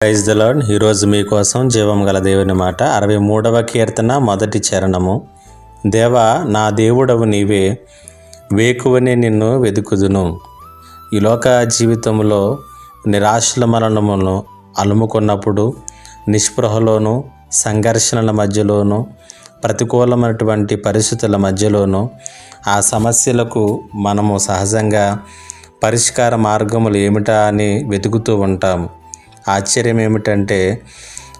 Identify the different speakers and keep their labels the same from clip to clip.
Speaker 1: Praise the lord ఈరోజు మీకోసం జీవం గల దేవుని మాట. అరవై మూడవ కీర్తన మొదటి చరణము. దేవా నా దేవుడవు నీవే వేకువనే నిన్ను వెతుకుదును. ఈ లోక జీవితంలో నిరాశల మరణమును అలుముకున్నప్పుడు నిస్పృహలోను సంఘర్షణల మధ్యలోను ప్రతికూలమైనటువంటి పరిస్థితుల మధ్యలోను ఆ సమస్యలకు మనము సహజంగా పరిష్కార మార్గములు ఏమిటా అని వెతుకుతూ ఉంటాము ఆశ్చర్యం ఏమిటంటే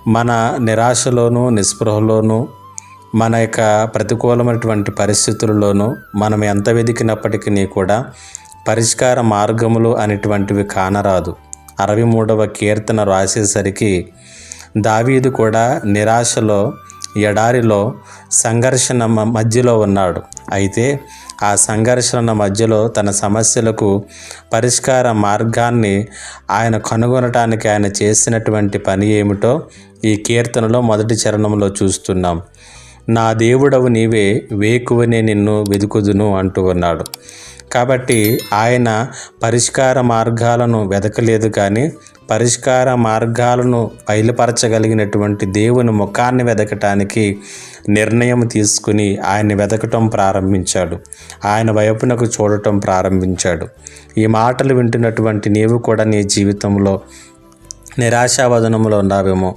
Speaker 1: మన నిరాశలోను నిస్పృహలోను మన యొక్క ప్రతికూలమైనటువంటి పరిస్థితులలోనూ మనం ఎంత వెతికినప్పటికీ కూడా పరిష్కార మార్గములు అనేటువంటివి కానరాదు. అరవై మూడవ కీర్తన రాసేసరికి దావీదు కూడా నిరాశలో ఎడారిలో సంఘర్షణ మధ్యలో ఉన్నాడు. అయితే ఆ సంఘర్షణ మధ్యలో తన సమస్యలకు పరిష్కార మార్గాన్ని ఆయన కనుగొనటానికి ఆయన చేసినటువంటి పని ఏమిటో ఈ కీర్తనలో మొదటి చరణంలో చూస్తున్నాం. నా దేవుడవు నీవే వేకువనే నిన్ను వెతుకుదును అంటూ ఉన్నాడు. కాబట్టి ఆయన పరిష్కార మార్గాలను వెతకలేదు కానీ పరిష్కార మార్గాలను బయలుపరచగలిగినటువంటి దేవుని ముఖాన్ని వెదకటానికి నిర్ణయం తీసుకుని ఆయన్ని వెతకటం ప్రారంభించాడు. ఆయన వైపునకు చూడటం ప్రారంభించాడు. ఈ మాటలు వింటున్నటువంటి నీవు కూడా నీ జీవితంలో నిరాశావదనంలో ఉన్నావేమో.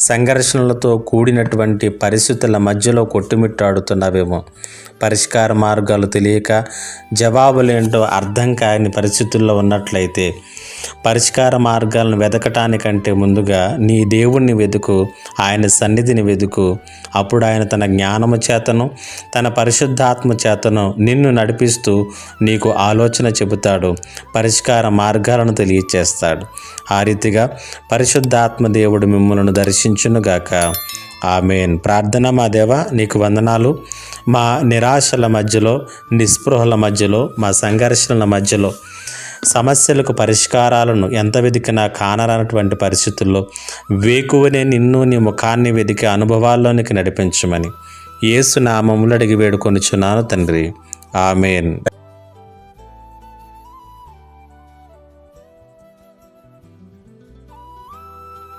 Speaker 1: సంఘర్షణలతో కూడినటువంటి పరిస్థితుల మధ్యలో కొట్టుమిట్టాడుతున్నావేమో. పరిష్కార మార్గాలు తెలియక జవాబులేంటో అర్థం కాని పరిస్థితుల్లో ఉన్నట్లయితే పరిష్కార మార్గాలను వెతకటానికంటే ముందుగా నీ దేవుణ్ణి వెతుకు ఆయన సన్నిధిని వెతుకు అప్పుడు ఆయన తన జ్ఞానము చేతను తన పరిశుద్ధాత్మ చేతను నిన్ను నడిపిస్తూ నీకు ఆలోచన చెబుతాడు పరిష్కార మార్గాలను తెలియచేస్తాడు. ఆ రీతిగా పరిశుద్ధాత్మ దేవుడు మిమ్మలను దర్శించునుగాక. ఆమెన్. ప్రార్థన మా దేవ నీకు వందనాలు. మా నిరాశల మధ్యలో నిస్పృహల మధ్యలో మా సంఘర్షణల మధ్యలో సమస్యలకు పరిష్కారాలను ఎంత వెతికినా కానరానటువంటి పరిస్థితుల్లో వేకువనే నిన్ను నీ ముఖాన్ని వెతికే అనుభవాల్లోనికి నడిపించమని. ఏసునామములు అడిగి వేడుకొనిచున్నాను తండ్రి. ఆమెన్.